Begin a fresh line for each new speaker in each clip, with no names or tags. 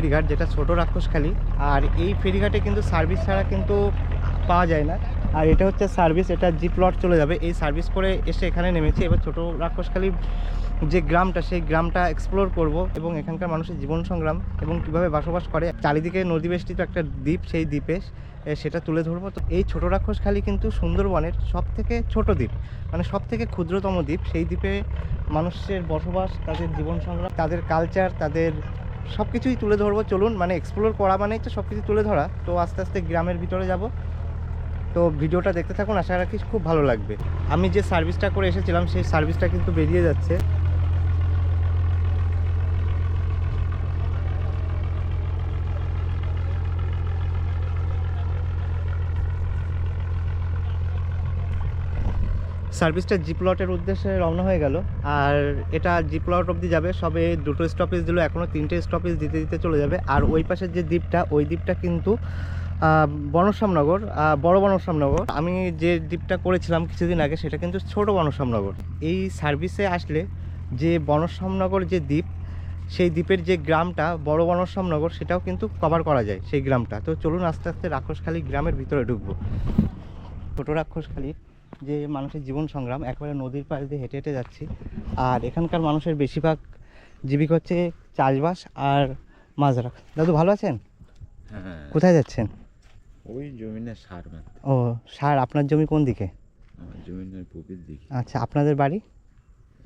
ফেরিঘাট, যেটা ছোট রাক্ষসখালী আর এই ফেরিঘাটে কিন্তু সার্ভিস ছাড়া কিন্তু পাওয়া যায় না। আর এটা হচ্ছে সার্ভিস এটা জি প্লট চলে যাবে। এই সার্ভিস করে এসে এখানে নেমেছি। এবার ছোট রাক্ষসখালী যে গ্রামটা, সেই গ্রামটা এক্সপ্লোর করব এবং এখানকার মানুষের জীবন সংগ্রাম এবং কীভাবে বসবাস করে। চারিদিকে নদী বেষ্টিত একটা দ্বীপ, সেই দ্বীপে সেটা তুলে ধরবো। তো এই ছোট রাক্ষসখালী কিন্তু সুন্দরবনের সব থেকে ছোট দ্বীপ মানে সব থেকে ক্ষুদ্রতম দ্বীপ। সেই দ্বীপে মানুষের বসবাস, তাদের জীবন সংগ্রাম, তাদের কালচার তাদের সব কিছুই তুলে ধরবো। চলুন মানে এক্সপ্লোর করা মানেই তো সব কিছু তুলে ধরা। তো আস্তে আস্তে গ্রামের ভিতরে যাব। তো ভিডিওটা দেখতে থাকুন, আশা রাখি খুব ভালো লাগবে। আমি যে সার্ভিসটা করে এসেছিলাম, সেই সার্ভিসটা কিন্তু বেরিয়ে যাচ্ছে। সার্ভিসটা জিপলটের উদ্দেশ্যে রওনা হয়ে গেল। আর এটা জিপলট অবধি যাবে। সবে দুটো স্টপেজ দিল এখনও তিনটে স্টপেজ দিতে দিতে চলে যাবে। আর ওই পাশের যে দ্বীপটা, ওই দ্বীপটা কিন্তু বনশ্যামনগর বড় বনশ্যামনগর আমি যে দ্বীপটা করেছিলাম কিছুদিন আগে, সেটা কিন্তু ছোট বনশ্যামনগর এই সার্ভিসে আসলে যে বনশ্যামনগর যে দ্বীপ, সেই দ্বীপের যে গ্রামটা, বড় বনশ্যামনগর সেটাও কিন্তু কভার করা যায় সেই গ্রামটা। তো চলুন আস্তে আস্তে রাক্ষসখালী গ্রামের ভিতরে ঢুকবো। ছোটো রাক্ষসখালী। যে মানুষের জীবন সংগ্রাম একবারে নদীর পাশ দিয়ে হেঁটে হেঁটে যাচ্ছি। আর এখানকার মানুষের বেশিরভাগ জীবিকা হচ্ছে চাষবাস আর মাছ ধরা দাদু ভালো আছেন?
হ্যাঁ।
কোথায় যাচ্ছেন?
ওই জমিনে সার
ও সার আপনার জমি কোন দিকে?
জমিনের পুকুর দিকে।
আচ্ছা আপনাদের বাড়ি?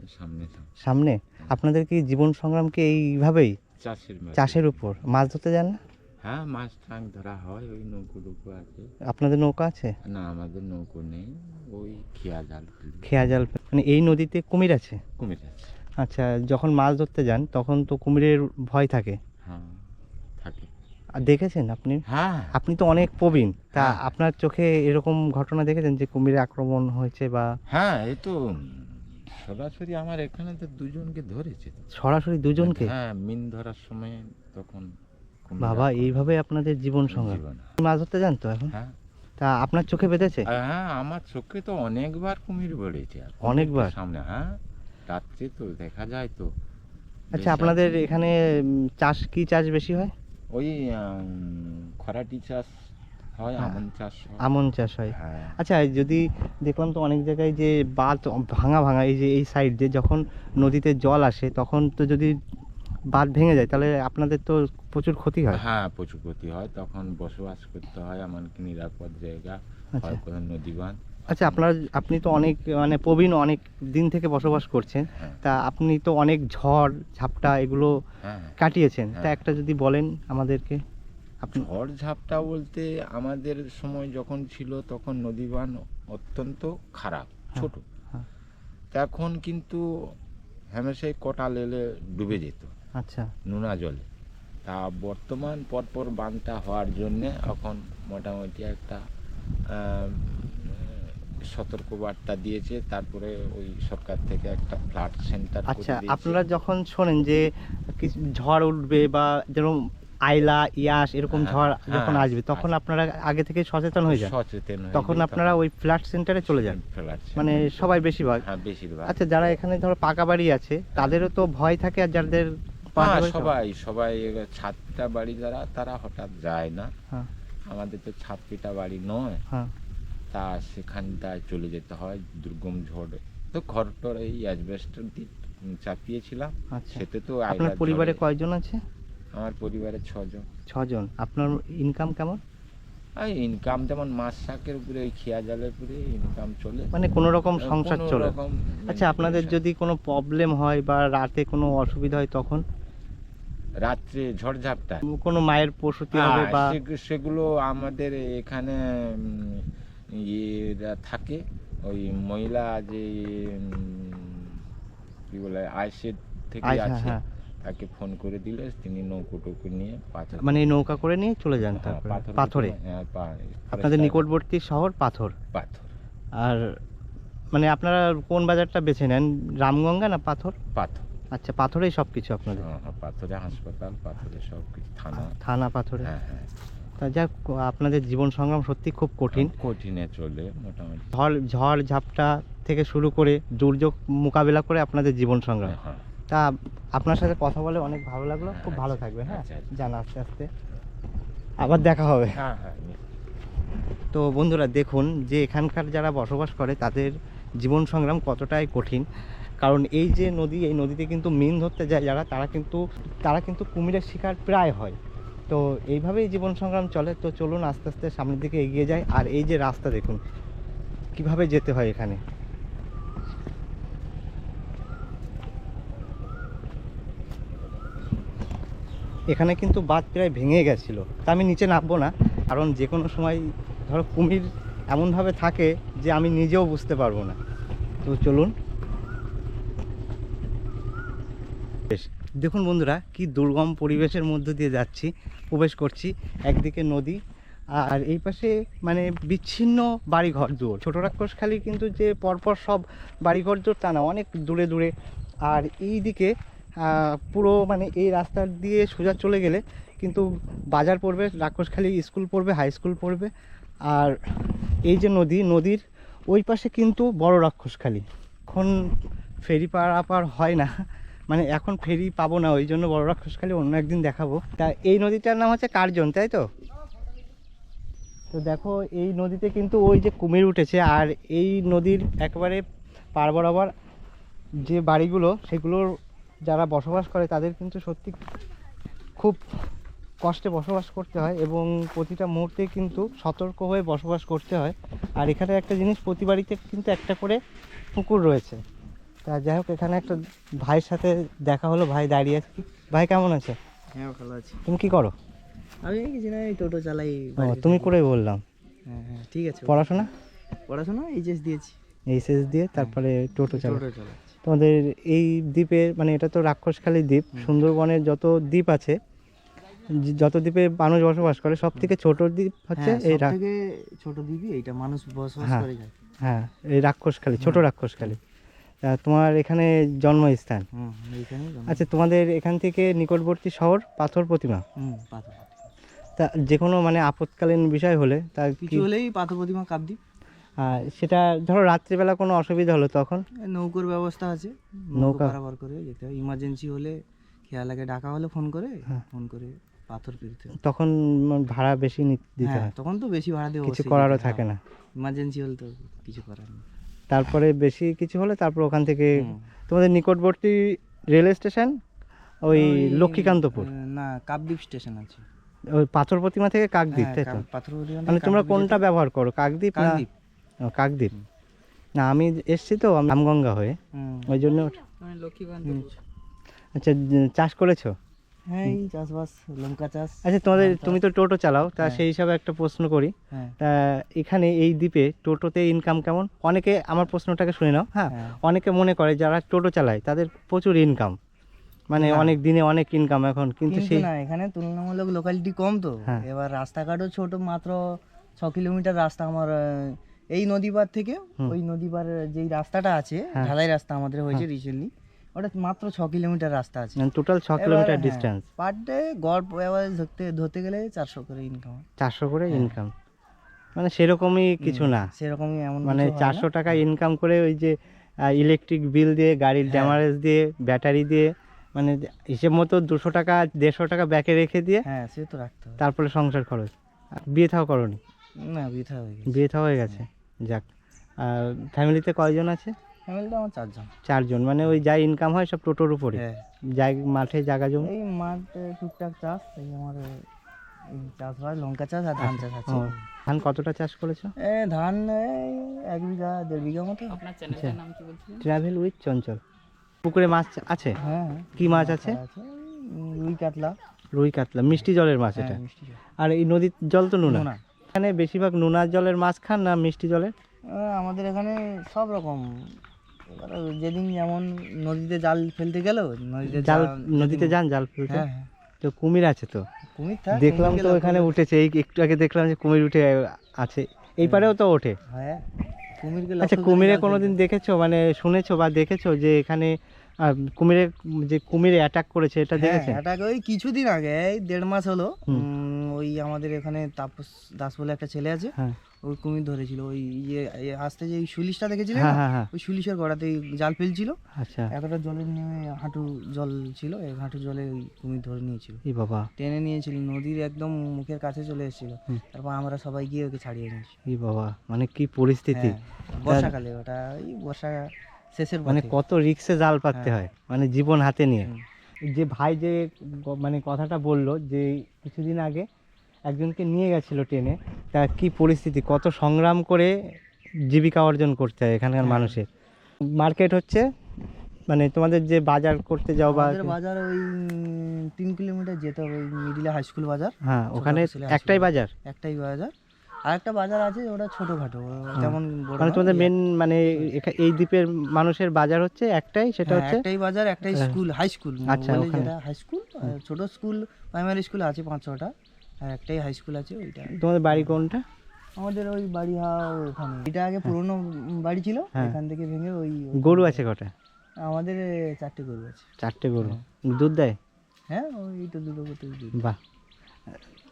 সামনে সামনে।
সামনে? আপনাদের কি জীবন সংগ্রাম কি এইভাবেই?
চাষের
চাষের উপর। মাছ ধরতে যান না?
হ্যাঁ মাছ টাং ধরা হয় ওই নৌকো টুকু আছে।
আপনাদের নৌকা আছে?
না আমাদের নৌকো নেই ওই খেয়া জাল ফেলি
খেয়া জাল মানে এই নদীতে কুমির আছে?
কুমির আছে।
আচ্ছা যখন মাছ ধরতে যান তখন তো কুমিরের ভয় থাকে?
হ্যাঁ থাকে।
আর দেখেছেন আপনি?
হ্যাঁ।
আপনি তো অনেক প্রবীণ। তা
হ্যাঁ।
আপনার চোখে এরকম ঘটনা দেখেছেন যে কুমিরের আক্রমণ হয়েছে বা
হ্যাঁ এই তো সরাসরি আমার এখানে তো দুজনকে ধরেছে। তো।
সরাসরি দুজনকে?
হ্যাঁ মিন ধরার সময় তখন
বাবা এইভাবে আপনাদের জীবন সংগ্রাম। মাছ ধরতে যান তো এখন?
হ্যাঁ।
তা আপনার চোখে বেঁধেছে?
হ্যাঁ আমার চোখে তো অনেকবার কুমির আর
অনেকবার?
সামনে হ্যাঁ রাত্রে তো দেখা যায় তো।
আচ্ছা আপনাদের এখানে চাষ কি চাষ বেশি হয়?
ওই খরাটি চাষ হয়
হ্যাঁ।
আমন চাষ হয়।
আমন চাষ হয়।
হ্যাঁ।
আচ্ছা যদি দেখলাম তো অনেক জায়গায় যে বাঁধ ভাঙা ভাঙা এই যে এই সাইড দিয়ে যখন নদীতে জল আসে তখন তো যদি বাঁধ ভেঙে যায় তাহলে আপনাদের তো প্রচুর ক্ষতি হয়।
হ্যাঁ প্রচুর ক্ষতি হয়। তখন বসবাস করতে হয় এমনকি নিরাপদ জায়গা
আচ্ছা।
হয় কোনো নদী বাঁধ
আচ্ছা আপনার আপনি তো অনেক মানে প্রবীণ অনেক দিন থেকে বসবাস করছেন
হ্যাঁ।
তা আপনি তো অনেক ঝড় ঝাপটা এগুলো
হ্যাঁ।
কাটিয়েছেন। তা
হ্যাঁ।
একটা যদি বলেন আমাদেরকে। আপনি
ঝড় ঝাপটা বলতে আমাদের সময় যখন ছিল তখন নদী বান অত্যন্ত খারাপ ছোট। এখন কিন্তু হেমেশাই কটা লেলে ডুবে যেত।
আচ্ছা।
নোনা জলে। তা বর্তমান পরপর বানটা হওয়ার জন্যে এখন মোটামুটি একটা সতর্কবার্তা দিয়েছে তারপরে ওই সরকার থেকে একটা ফ্লাড সেন্টার
আচ্ছা আপনারা যখন শোনেন যে কিছু ঝড় উঠবে বা যেরকম আইলা ইয়াস এরকম
হ্যাঁ,
ঝড়
হ্যাঁ,
যখন আসবে তখন আপনারা আগে থেকে সচেতন হয়ে যান।
সচেতন
তখন আপনারা ওই ফ্ল্যাট সেন্টারে চলে যান। মানে সবাই বেশিরভাগ।
হ্যাঁ বেশিরভাগ।
আচ্ছা যারা এখানে ধরো পাকা বাড়ি আছে তাদেরও তো ভয় থাকে আর যাদের
হ্যাঁ সবাই সবাই ছাদটা বাড়ি যারা তারা হঠাৎ যায় না।
হ্যাঁ।
আমাদের তো ছাদ পিটা বাড়ি নয়।
হ্যাঁ।
তা সেখানটায় চলে যেতে হয় দুর্গম ঝড়ে। তো ঘরটর এই অ্যাজবেস্টার দিয়ে চাপিয়েছিলাম।
আচ্ছা।
সেতে তো
আপনার পরিবারে কয়জন আছে?
আমার পরিবারে ছজন।
ছজন। আপনার ইনকাম কেমন?
আর ইনকাম যেমন মাছ শাকের উপরে ওই খেয়া জালের উপরে ইনকাম চলে।
মানে কোনো রকম সংসার চলে? আচ্ছা আপনাদের যদি কোনো প্রবলেম হয় বা রাতে কোনো অসুবিধা হয় তখন?
রাত্রে ঝড়ঝাপটা।
কোনো মায়ের প্রসূতি হবে
হ্যাঁ,
বা
সেগু- সেগুলো আমাদের এখানে ইয়েরা থাকে। ওই মহিলা যে কি বলে আইসেড থেকে আছে
হ্যাঁ।
তাকে ফোন করে দিলে তিনি নৌকো টুকু নিয়ে পাথর
মানে নৌকা করে নিয়ে চলে যান
হ্যাঁ,
তারপরে? পাথরে
হ্যাঁ,
আপনাদের নিকটবর্তী শহর পাথর?
পাথর।
আর মানে আপনারা কোন বাজারটা বেছে নেন? রামগঙ্গা না পাথর?
পাথর।
আচ্ছা পাথরেই সব কিছু আপনাদের?
হ্যাঁ, হ্যাঁ, পাথরে হাসপাতাল পাথরে সব কিছু থানা
থানা পাথরে?
হ্যাঁ হ্যাঁ।
তা যাক আপনাদের জীবন সংগ্রাম সত্যি খুব কঠিন।
কঠিনে চলে মোটামুটি।
ঝড় ঝড় ঝাপটা থেকে শুরু করে দুর্যোগ মোকাবিলা করে আপনাদের জীবন সংগ্রাম।
হ্যাঁ
তা আপনার সাথে কথা বলে অনেক ভালো লাগল খুব
আচ্ছা,
ভালো থাকবে হ্যাঁ?
আচ্ছা, আচ্ছা।
জান আস্তে আস্তে। আবার দেখা হবে।
হ্যাঁ হ্যাঁ
তো বন্ধুরা দেখুন যে এখানকার যারা বসবাস করে তাদের জীবন সংগ্রাম কতটাই কঠিন। কারণ এই যে নদী, এই নদীতে কিন্তু মিন ধরতে যায় যারা, তারা কিন্তু তারা কিন্তু কুমিরের শিকার প্রায় হয়। তো এইভাবেই জীবন সংগ্রাম চলে। তো চলুন আস্তে আস্তে সামনের দিকে এগিয়ে যায় আর এই যে রাস্তা দেখুন, কীভাবে যেতে হয় এখানে? এখানে কিন্তু বাঁধ প্রায় ভেঙে গেছিল। তা আমি নিচে নামবো না, কারণ যে কোনো সময় ধরো কুমির এমনভাবে থাকে যে আমি নিজেও বুঝতে পারব না। তো চলুন বেশ দেখুন বন্ধুরা, কি দুর্গম পরিবেশের মধ্য দিয়ে যাচ্ছি, প্রবেশ করছি, একদিকে নদী আর এই পাশে মানে বিচ্ছিন্ন বাড়িঘর দূর ছোটো রাক্ষসখালি কিন্তু যে পরপর সব বাড়িঘর দূর তা না, অনেক দূরে দূরে। আর এই দিকে পুরো মানে এই রাস্তা দিয়ে সোজা চলে গেলে কিন্তু বাজার পড়বে রাক্ষসখালি স্কুল পড়বে, হাই স্কুল পড়বে। আর এই যে নদী, নদীর ওই পাশে কিন্তু বড় রাক্ষসখালি এখন ফেরি পারাপার হয় না। মানে এখন ফেরি পাবো না, ওই জন্য বড় রাক্ষসখালি অন্য একদিন দেখাবো। তা এই নদীটার নাম হচ্ছে কার্জন, তাই তো? তো দেখো, এই নদীতে কিন্তু ওই যে কুমির উঠেছে, আর এই নদীর একবারে পার বরাবর যে বাড়িগুলো, সেগুলোর যারা বসবাস করে, তাদের কিন্তু সত্যি খুব কষ্টে বসবাস করতে হয় এবং প্রতিটা মুহূর্তে কিন্তু সতর্ক হয়ে বসবাস করতে হয়। আর এখানে একটা জিনিস, প্রতি বাড়িতে কিন্তু একটা করে পুকুর রয়েছে। তা যাই হোক এখানে একটা ভাইয়ের সাথে দেখা হলো ভাই দাঁড়িয়ে আছে। ভাই কেমন আছে?
হ্যাঁ ভালো আছি।
তুমি কি করো?
আমি কিছু না এই টোটো চালাই
তুমি। করে বললাম।
হ্যাঁ হ্যাঁ ঠিক আছে।
পড়াশোনা?
পড়াশোনা এইচএস দিয়েছি।
এইচএস দিয়ে তারপরে টোটো চালাও
টোটো চালাচ্ছি।
তোমাদের এই দ্বীপে মানে এটা তো রাক্ষসখালী দ্বীপ সুন্দরবনের যত দ্বীপ আছে যত দ্বীপে মানুষ বসবাস করে সব থেকে ছোট দ্বীপ হচ্ছে
হ্যাঁ,
এই
ছোট দিবি এইটা মানুষ বসবাস
হ্যাঁ।
করে
হ্যাঁ এই রাক্ষসখালী ছোট। রাক্ষসখালী। তোমার এখানে জন্মস্থান। আচ্ছা তোমাদের এখান থেকে নিকটবর্তী শহর পাথর প্রতিমা? তা যে কোনো মানে আপৎকালীন বিষয় হলে তা কি
কিছু হলেই পাথর প্রতিমা কাপদ্বীপ
আর সেটা ধরো রাত্রিবেলা কোনো অসুবিধা হলো তখন?
নৌকোর ব্যবস্থা আছে।
নৌকা?
নৌকা? করে যেতে হয়। ইমার্জেন্সি হলে খেয়ালাকে ডাকা হলে ফোন করে
হ্যাঁ।
ফোন করে পাথর ফিরতে
তখন ভাড়া বেশি দিতে
হ্যাঁ
হয়।
তখন তো বেশি ভাড়া দিয়ে
কিছু করারও থাকে না।
ইমার্জেন্সি হলে তো কিছু করার নেই।
তারপরে বেশি কিছু হলে তারপর ওখান থেকে তোমাদের নিকটবর্তী রেল স্টেশন? ওই লক্ষ্মীকান্তপুর?
না কাকদ্বীপ স্টেশন আছে।
ওই পাথর প্রতিমা থেকে কাকদ্বীপ
হ্যাঁ,
তাই তো? মানে তোমরা কোনটা ব্যবহার করো কাকদ্বীপ না
কাকদ্বীপ।
ও, কাকদ্বীপ। না আমি এসছি তো আমি রামগঙ্গা হয়ে। ওই জন্য আচ্ছা চাষ করেছ?
হ্যাঁ এই চাষবাস লঙ্কা চাষ।
আচ্ছা তোমাদের তুমি তো টোটো চালাও তা
হ্যাঁ।
সেই হিসাবে একটা প্রশ্ন করি।
হ্যাঁ।
তা এখানে এই দ্বীপে টোটোতে ইনকাম কেমন? অনেকে আমার প্রশ্নটাকে শুনে নাও হ্যাঁ।
হ্যাঁ।
অনেকে মনে করে যারা টোটো চালায় তাদের প্রচুর ইনকাম মানে অনেক দিনে অনেক ইনকাম এখন কিন্তু সেই
না এখানে তুলনামূলক লোকালিটি কম তো। এবার রাস্তাঘাটও ছোট মাত্র ছ কিলোমিটার রাস্তা আমার এই নদী পার থেকে ওই নদী পার যেই রাস্তাটা আছে। ঢালাই রাস্তা আমাদের হয়েছে রিসেন্টলি ওটা মাত্র ছ কিলোমিটার রাস্তা আছে।
টোটাল ছ কিলোমিটার ডিস্টেন্স
পার ডে গড় এবার ধরতে ধরতে গেলে চারশো করে ইনকাম
চারশো করে
হ্যাঁ।
ইনকাম মানে সেরকমই কিছু না।
সেরকমই এমন
মানে
হয়।
চারশো টাকা ইনকাম করে ওই যে ইলেকট্রিক বিল দিয়ে গাড়ির
হ্যাঁ।
ড্যামারেজ দিয়ে ব্যাটারি দিয়ে মানে হিসেব মতো দুশো টাকা দেড়শো টাকা ব্যাকে রেখে দিয়ে
হ্যাঁ সে তো রাখতে হবে।
তারপরে সংসার খরচ। আর বিয়ে থাও করনি?
না হয়ে গেছে।
বিয়ে থাও হয়ে গেছে। যাক আর ফ্যামিলিতে কয়জন আছে?
আমার চারজন।
চারজন মানে ওই যা ইনকাম হয় সব টোটোর উপরে।
হ্যাঁ।
যাই মাঠে জায়গা জমি।
এই মাঠ টুকটাক চাষ এই আমার এই চাষবাস লঙ্কা চাষ আর ধান চাষ আছে।
ধান কতটা চাষ করেছ?
এ ধান এই এক বিঘা দেড় বিঘা মতো।
আচ্ছা। Travel with Chanchal. পুকুরে মাছ আছে?
হ্যাঁ।
কি মাছ আছে?
রুই কাতলা।
রুই কাতলা মিষ্টি জলের মাছ এটা।
হ্যাঁ।
আর এই নদীর জল তো নুনা।
নোনা।
এখানে বেশিরভাগ নুনার জলের মাছ খান না মিষ্টি জলের?
আমাদের এখানে সব রকম যেদিন যেমন নদীতে জাল ফেলতে গেল নদীতে
জাল নদীতে যান জাল ফেলতে?
হ্যাঁ হ্যাঁ।
তো কুমির আছে তো?
কুমির থাক
দেখলাম তো ওখানে উঠেছে এই একটু আগে দেখলাম যে কুমির উঠে আছে। এই পারেও তো ওঠে।
হ্যাঁ কুমির
আচ্ছা কুমিরে কোনোদিন দেখেছ মানে শুনেছো বা দেখেছ যে এখানে কুমিরে যে কুমিরে অ্যাটাক করেছে এটা
হ্যাঁ
দেখেছেন?
অ্যাটাক ওই কিছুদিন আগে এই দেড় মাস হলো। ওই আমাদের এখানে তাপস দাস বলে একটা ছেলে আছে
হ্যাঁ।
ওই কুমির ধরেছিল। ওই ইয়ে আসতে যে সুলিশটা দেখেছিলেন
হ্যাঁ
ওই সুলিশের গড়াতে জাল ফেলছিল।
আচ্ছা।
এতটা জলে নেমে হাঁটু জল ছিল এই হাঁটু জলে ওই কুমির ধরে নিয়েছিল।
এই বাবা।
টেনে নিয়েছিল নদীর একদম মুখের কাছে চলে এসেছিল। তারপর আমরা সবাই গিয়ে ওকে ছাড়িয়ে নিয়েছি।
এই বাবা মানে কি পরিস্থিতি।
বর্ষাকালে ওটা এই বর্ষা শেষের
মানে কত রিক্সে জাল পাততে
হ্যাঁ।
হয় মানে জীবন হাতে নিয়ে। যে ভাই যে মানে কথাটা বলল যে কিছুদিন আগে একজনকে নিয়ে গেছিল ট্রেনে তা কি পরিস্থিতি? কত সংগ্রাম করে জীবিকা অর্জন করতে হয় এখানকার
হ্যাঁ।
মানুষের। মার্কেট হচ্ছে মানে তোমাদের যে বাজার করতে যাও বা
বাজার ওই তিন কিলোমিটার যেতে হবে ওই মিডিলে হাই স্কুল বাজার।
হ্যাঁ ওখানে একটাই বাজার?
একটাই বাজার। আর একটা বাজার আছে ওটা ছোটখাটো তেমন বড়
মানে তোমাদের মেন মানে এই দ্বীপের মানুষের বাজার হচ্ছে একটাই সেটা
হ্যাঁ,
হচ্ছে
একটাই বাজার একটাই
হ্যাঁ।
স্কুল হাই স্কুল
আচ্ছা,
যেটা হাই স্কুল ছোট স্কুল প্রাইমারি স্কুল আছে পাঁচ ছটা আর একটাই হাই স্কুল আছে ওইটা।
তোমাদের বাড়ি কোনটা?
আমাদের ওই বাড়ি হা ওখানে। এটা আগে পুরনো বাড়ি ছিল
হ্যাঁ।
এখান থেকে ভেঙে ওই
গরু আছে কটা?
আমাদের চারটে গরু আছে।
চারটে গরু। দুধ দেয়?
হ্যাঁ ওই তো দুটো করতে
বাহ।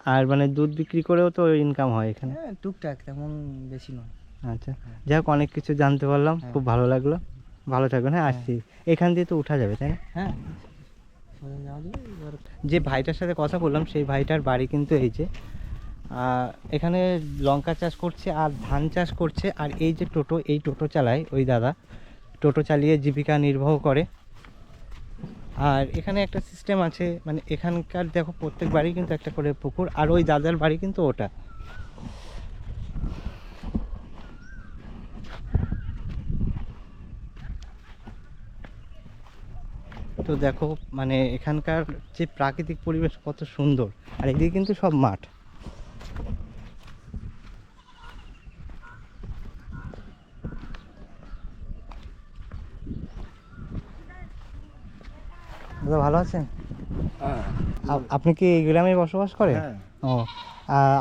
আর মানে দুধ বিক্রি করেও তো ইনকাম হয় এখানে?
হ্যাঁ টুকটাক তেমন বেশি নয়।
আচ্ছা যাই হোক অনেক কিছু জানতে পারলাম
হ্যাঁ।
খুব ভালো লাগল। ভালো থাকবেন হ্যাঁ আসছি। এখান দিয়ে তো উঠা যাবে তাই না?
হ্যাঁ
যে ভাইটার সাথে কথা বললাম সেই ভাইটার বাড়ি কিন্তু এই যে এখানে লঙ্কা চাষ করছে আর ধান চাষ করছে আর এই যে টোটো এই টোটো চালায় ওই দাদা। টোটো চালিয়ে জীবিকা নির্বাহ করে। আর এখানে একটা সিস্টেম আছে মানে এখানকার দেখো প্রত্যেক বাড়ি কিন্তু একটা করে পুকুর, আর ওই দাদার বাড়ি কিন্তু ওটা। তো দেখো মানে এখানকার যে প্রাকৃতিক পরিবেশ কত সুন্দর, আর এদিকে কিন্তু সব মাঠ। দাদা ভালো আছেন? আপনি কি এই গ্রামে বসবাস করেন?
হ্যাঁ।
ও।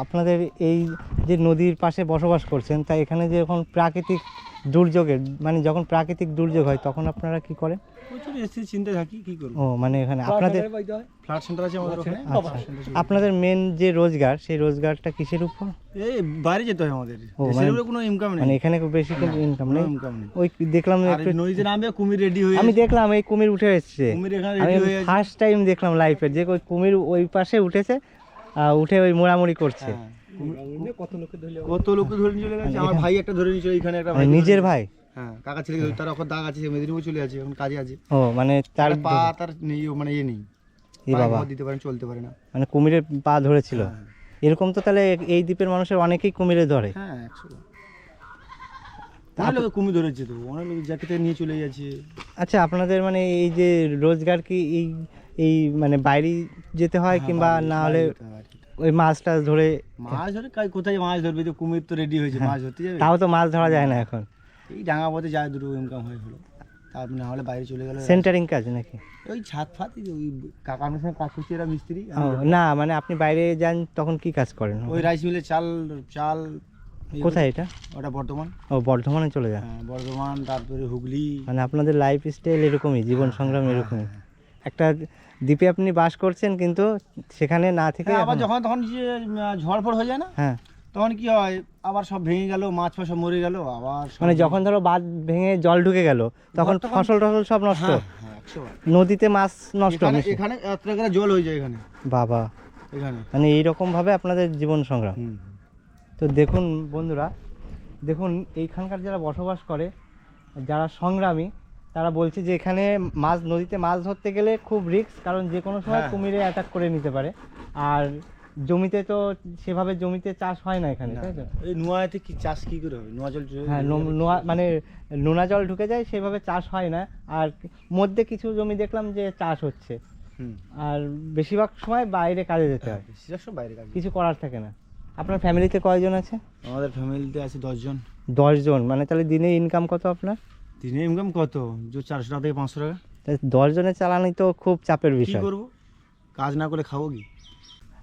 আপনাদের এই যে নদীর পাশে বসবাস করছেন তাই এখানে যে এখন প্রাকৃতিক দুর্যোগের মানে যখন প্রাকৃতিক দুর্যোগ হয় তখন আপনারা কি করেন?
প্রচুর এসছি চিন্তা থাকি কি করব?
ও মানে এখানে আপনাদের
ফ্ল্যাট সেন্টার আছে আমাদের ওখানে।
আপনাদের মেন যে রোজগার সেই রোজগারটা কিসের উপর?
এই বাইরে যেতে হয় আমাদের। দেশের
মানে-
উপরে কোনো ইনকাম নেই।
মানে এখানে খুব বেশি কিন্তু ইনকাম নেই?
ইনকাম নেই।
ওই দেখলাম
আর
একটু
নদীতে নামবে কুমির রেডি হয়ে
আমি দেখলাম এই কুমির উঠে এসছে।
কুমির এখানে
আমি
রেডি হয়ে আছে
ফার্স্ট টাইম দেখলাম লাইফে যে ওই কুমির ওই পাশে উঠেছে উঠে ওই মোড়ামুড়ি করছে।
হ্যাঁ। কত লোক ধরে নিয়ে চলে গেছে? আমার ভাই একটা ধরে নিয়ে চলে এখানে একটা
মানে
ভাই।
নিজের ভাই?
হ্যাঁ কাকা ছেলে তার এখন দাগ আছে সে মেদিনীপুর চলে আছে এখন কাজে আছে।
ও মানে তার
পা তার নেই মানে ইয়ে নেই।
এই বাবা।
দিতে পারে চলতে পারে না।
মানে কুমিরের পা ধরেছিল?
হ্যাঁ।
এরকম তো তাহলে এই দ্বীপের মানুষের অনেকেই কুমিরে ধরে।
হ্যাঁ লোক কুমির ধরেছে তো অনেক লোক জ্যাকেটে নিয়ে চলে যাচ্ছে
আচ্ছা আপনাদের মানে এই যে রোজগার কি এই এই মানে বাইরে যেতে হয়
হ্যাঁ,
কিংবা না হলে
আর কি।
ওই মাছ টাছ ধরে
মাছ ধরে কোথায় মাছ ধরবে তো? কুমির তো রেডি হয়েছে মাছ ধরতে যাবে?
তাও তো মাছ ধরা যায় না এখন।
এই ডাঙা পথে যায় দুটো ইনকাম হয়ে হলো। তার না হলে বাইরে চলে গেলে।
সেন্টারিং কাজ নাকি?
ওই ছাদ ফাত ওই কাকা আমার সঙ্গে কাজ করছে এরা মিস্ত্রি।
না মানে আপনি বাইরে যান তখন কি কাজ করেন?
ওই রাইস মিলে চাল চাল
কোথায় এটা?
ওটা বর্ধমান।
ও বর্ধমানে চলে যান?
হ্যাঁ বর্ধমান তারপরে হুগলি।
মানে আপনাদের লাইফ স্টাইল এরকমই জীবন সংগ্রাম এরকমই। একটা দ্বীপে আপনি বাস করছেন কিন্তু সেখানে না থেকে
আবার যখন তখন যে ঝড় ফড় হয়ে যায় না
হ্যাঁ।
তখন কি হয়? আবার সব ভেঙে গেল মাছ ফাছ সব মরে গেল আবার
মানে যখন ধরো বাঁধ ভেঙে জল ঢুকে গেল তখন ফসল টসল সব নষ্ট।
হ্যাঁ হ্যাঁ।
নদীতে মাছ নষ্ট
এখানে
বেশি।
এখানে এত করে জল হয়ে যায় এখানে।
বাবা।
এখানে।
মানে এইরকম ভাবে আপনাদের জীবন সংগ্রাম। তো দেখুন বন্ধুরা দেখুন এইখানকার যারা বসবাস করে যারা সংগ্রামী তারা বলছে যে এখানে মাছ নদীতে মাছ ধরতে গেলে খুব রিস্ক কারণ যে কোনো সময়
হ্যাঁ।
কুমিরে অ্যাটাক করে নিতে পারে। আর জমিতে তো সেভাবে জমিতে চাষ হয় না এখানে তাই তো?
এই নোয়াতে কি চাষ কি করে হবে? নোয়া জল
হ্যাঁ নোয়া মানে নোনা জল ঢুকে যায় সেভাবে চাষ হয় না। আর মধ্যে কিছু জমি দেখলাম যে চাষ হচ্ছে। আর বেশিরভাগ সময় বাইরে কাজে যেতে হয়
সেটা সব বাইরে কাজ
কিছু করার থাকে না। আপনার ফ্যামিলিতে কয়জন আছে?
আমাদের ফ্যামিলিতে আছে দশজন।
দশ জন মানে তাহলে দিনে ইনকাম কত আপনার?
দিনে ইনকাম কত? যে চারশো টাকা থেকে পাঁচশো টাকা।
দশ জনের চালানি তো খুব চাপের
কি
বিষয়।
করব? কাজ না করে খাব কি?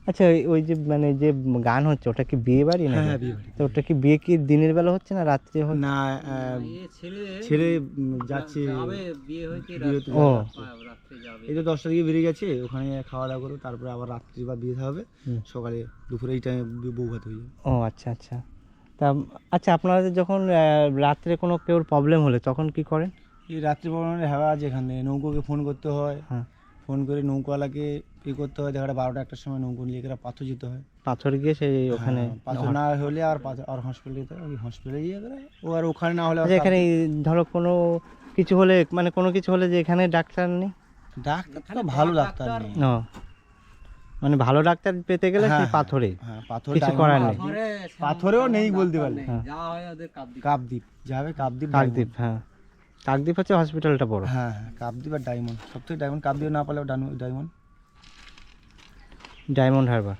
আচ্ছা ওই- ওই যে মানে যে গান হচ্ছে ওটা কি বিয়ে বাড়ি না
হ্যাঁ হ্যাঁ বিয়ে বাড়ি।
তো ওটা কি বিয়ে কি দিনের বেলা হচ্ছে না রাত্রে হচ্ছে?
না ছেলে যাচ্ছে বিয়েতে
ও।
এই তো দশটা দিকে বেরিয়ে গেছে ওখানে খাওয়া দাওয়া করব তারপরে আবার রাত্রি বা বিয়ে হবে সকালে দুপুরে এই টাইমে বউ ভাত হয়ে যাবে।
ও আচ্ছা আচ্ছা। তা আচ্ছা আপনাদের যখন রাত্রে কোনো কেউর প্রবলেম হলে তখন কি করেন?
এই রাত্রি পড়ানোর হেওয়া আছে এখানে নৌকোকে ফোন করতে হয়।
হ্যাঁ।
ফোন করে নৌকোওয়ালাকে ই করতে হয়। দেখা বারোটা একটার সময় নৌকো নিয়ে গেলে পাথর যেতে হয়।
পাথর গিয়ে সেই ওখানে
হ্যাঁ, পাথর না হলে আর পাথর আর হসপিটালে যেতে হয়। হসপিটালে গিয়ে ও আর ওখানে না হলে
আচ্ছা এখানে ধরো কোনো কিছু হলে মানে কোনো কিছু হলে যে এখানে ডাক্তার নেই?
ডাক্তার ভালো ডাক্তার নেই।
মানে ভালো ডাক্তার পেতে গেলে
হ্যাঁ,
সেই
হ্যাঁ।
পাথরে?
হ্যাঁ পাথর
কিছু করার নেই।
পাথরেও নেই বলতে পারলে।
হ্যাঁ।
কাপদ্বীপ যাবে কাপদ্বীপ
কাকদ্বীপ হ্যাঁ। কাকদ্বীপ হচ্ছে হসপিটালটা বড়।
হ্যাঁ হ্যাঁ কাপদ্বীপ আর ডায়মন্ড। সব থেকে ডায়মন্ড কাপদ্বীপ না পারলেও ডায়মন্ড
ডায়মন্ড? হারবার।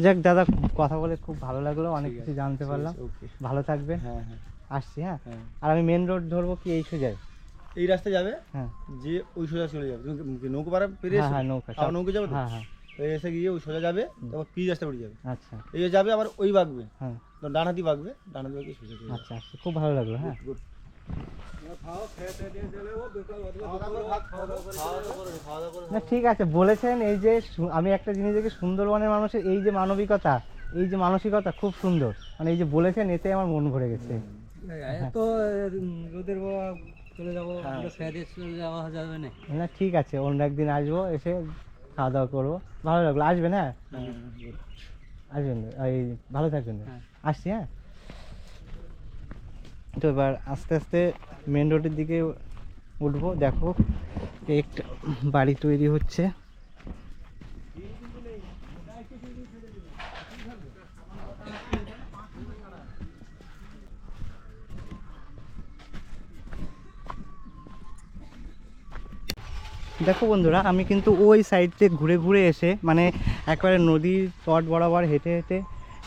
যাক দাদা কথা বলে খুব ভালো লাগল অনেক কিছু জানতে পারলাম। ভালো থাকবেন।
হ্যাঁ হ্যাঁ।
আসছি হ্যাঁ।
হ্যাঁ।
আর আমি মেন রোড ধরবো কি এই সোজায়?
এই রাস্তা যাবে?
হ্যাঁ।
যে ওই সোজা চলে যাবে। নৌকো পাড়া পেরিয়ে
হ্যাঁ? হ্যাঁ নৌকা
নৌকো যাবে
হ্যাঁ হ্যাঁ।
এসে গিয়ে ওই সোজা যাবে তারপর পিচ রাস্তা পড়ে যাবে।
আচ্ছা।
এই যাবে আবার ওই বাগবে
হ্যাঁ।
তো ডান হাতি বাগবে ডান হাতি বাগিয়ে সোজা
আচ্ছা আচ্ছা খুব ভালো লাগল হ্যাঁ. না ঠিক আছে বলেছেন এই যে আমি একটা জিনিস দেখি সুন্দরবনের মানুষের এই যে মানবিকতা এই যে মানসিকতা খুব সুন্দর। মানে এই যে বলেছেন এতে আমার মন ভরে গেছে।
তো রোদের চলে যাব
হ্যাঁ।
চলে যাওয়া যাবে না।
না ঠিক আছে অন্য একদিন আসব এসে খাওয়া দাওয়া করব। ভালো লাগল। আসবেন হ্যাঁ?
হ্যাঁ,
আসবেন এই ভালো থাকবেন।
হ্যাঁ।
আসছি হ্যাঁ? তো এবার আস্তে আস্তে মেন রোডের দিকে উঠবো দেখো একটা বাড়ি তৈরি হচ্ছে। দেখো বন্ধুরা, আমি কিন্তু ওই সাইড ঘুরে ঘুরে এসে মানে একবারে নদীর তট বরাবর হেঁটে হেঁটে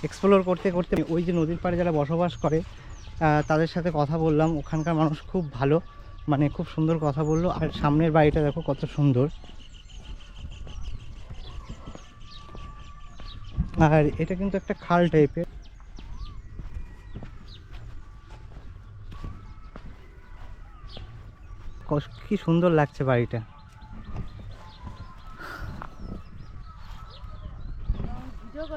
এক্সপ্লোর করতে করতে ওই যে নদীর পাড়ে যারা বসবাস করে তাদের সাথে কথা বললাম। ওখানকার মানুষ খুব ভালো মানে খুব সুন্দর কথা বলল। আর সামনের বাড়িটা দেখো কত সুন্দর। আর এটা কিন্তু একটা খাল টাইপের কি সুন্দর লাগছে বাড়িটা
ভিডিও করছ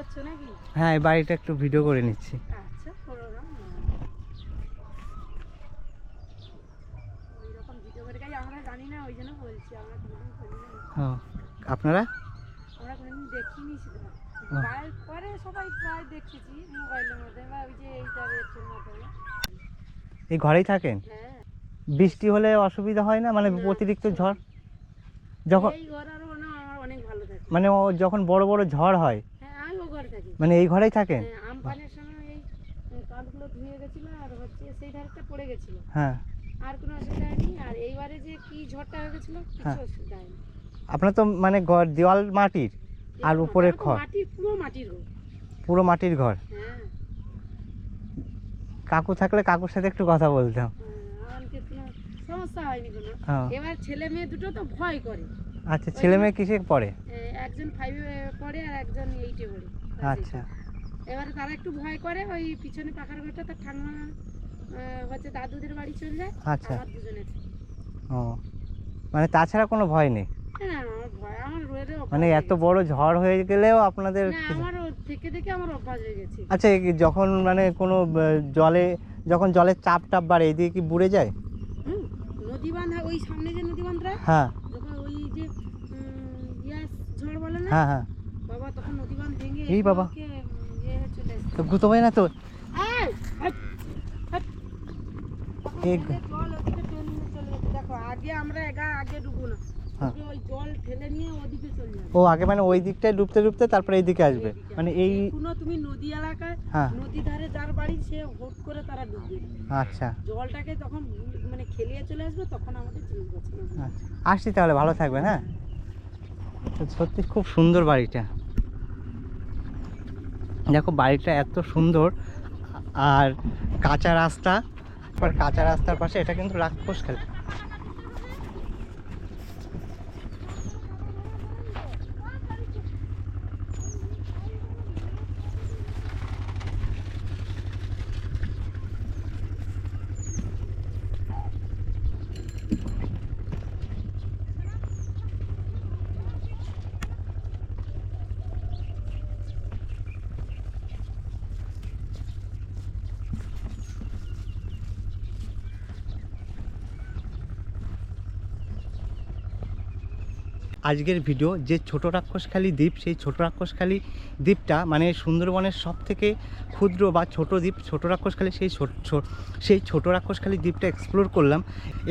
নাকি
হ্যাঁ এই বাড়িটা একটু ভিডিও করে নিচ্ছি
আচ্ছা করো না ওইরকম ভিডিও করে গাই আমরা জানি না ওই জন্য বলছি আমরা কোনোদিন করি না
ও আপনারা
আমরা কোনোদিন দেখিনি শুধু
ও।
বাইর পরে সবাই প্রায় দেখেছি মোবাইলের মধ্যে বা ওই যে এইটা রেটের মাধ্যমে
এই ঘরেই থাকেন?
হ্যাঁ।
বৃষ্টি হলে অসুবিধা হয় না? মানে অতিরিক্ত ঝড়? যখন
এই
মানে ও যখন বড় বড় ঝড় হয়
হ্যাঁ ঘরে থাকি।
মানে এই ঘরেই থাকেন
হ্যাঁ আমপানের সময় এই কাঠগুলো ধুয়ে গেছিল আর হচ্ছে সেই ধারটা পড়ে গেছিল।
হ্যাঁ।
আর কোনো অসুবিধা হয়নি আর এইবারে যে কি ঝড়টা হয়ে গেছিল। কিছু অসুবিধা হয়নি।
আপনার তো মানে ঘর দেওয়াল মাটির আর উপরে খড়।
মাটির পুরো মাটির ঘর।
পুরো মাটির ঘর? কাকু থাকলে কাকুর সাথে একটু কথা বলতাম।
আমাকে কোনো সমস্যা হয়নি কোনো। এবার ছেলে মেয়ে দুটো তো ভয় করে।
আচ্ছা ছেলে মেয়ে কিসে পড়ে?
একজন ফাইভে পড়ে আর একজন এইটে পড়ে।
আচ্ছা।
এবারে তারা একটু ভয় করে ওই পিছনে পাখার ঘরটা তার ঠাম্মা হচ্ছে দাদুদের বাড়ি চলে যায়
আচ্ছা।
দুজনের।
ও মানে তাছাড়া কোনো ভয় নেই? মানে এত বড় ঝড় হয়ে গেলেও আপনাদের আচ্ছা যখন মানে কোনো জলে যখন জলের চাপ টাপ বাড়ে এদিকে কি বুড়ে যায়?
নদী বাঁধা ওই সামনে যে নদী
হ্যাঁ।
ওই যে ঝড় বলে না?
হ্যাঁ হ্যাঁ
বাবা তখন নদী বাঁধ ভেঙে
এই বাবা। তো গুতো হয় না তো
এই,
এই
না।
হ্যাঁ। ও আগে মানে ওই দিকটায় ডুবতে ডুবতে তারপরে এইদিকে আসবে। মানে এই
তুমি নদী এলাকায়
হ্যাঁ।
নদী ধারে যার বাড়ি সে হুট করে তারা ডুববে।
আচ্ছা।
জলটাকে তখন মানে খেলিয়ে চলে আসবে তখন আমাদের।
আচ্ছা। আসছি তাহলে ভালো থাকবে হ্যাঁ? সত্যি খুব সুন্দর বাড়িটা। দেখো বাড়িটা এত সুন্দর আর কাঁচা রাস্তা কাঁচা রাস্তার পাশে এটা কিন্তু রাক্ষস খেলে। আজকের ভিডিও, যে ছোট রাক্ষসখালী দ্বীপ, সেই ছোট রাক্ষসখালী দ্বীপটা মানে সুন্দরবনের সব থেকে ক্ষুদ্র বা ছোট দ্বীপ, ছোট রাক্ষসখালী সেই সেই ছোট রাক্ষসখালী দ্বীপটা এক্সপ্লোর করলাম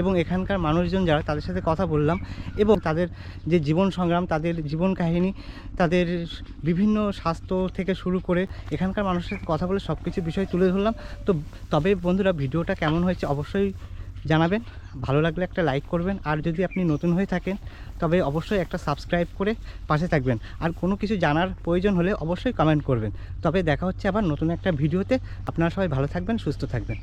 এবং এখানকার মানুষজন যারা তাদের সাথে কথা বললাম এবং তাদের যে জীবন সংগ্রাম, তাদের জীবন কাহিনী, তাদের বিভিন্ন স্বাস্থ্য থেকে শুরু করে এখানকার মানুষের সাথে কথা বলে সব কিছু বিষয় তুলে ধরলাম। তো তবে বন্ধুরা, ভিডিওটা কেমন হয়েছে অবশ্যই জানাবেন। ভালো লাগলে একটা লাইক করবেন। আর যদি আপনি নতুন হয়ে থাকেন, তবে অবশ্যই একটা সাবস্ক্রাইব করে পাশে থাকবেন। আর কোনো কিছু জানার প্রয়োজন হলে অবশ্যই কমেন্ট করবেন। তবে দেখা হচ্ছে আবার নতুন একটা ভিডিওতে। আপনারা সবাই ভালো থাকবেন, সুস্থ থাকবেন।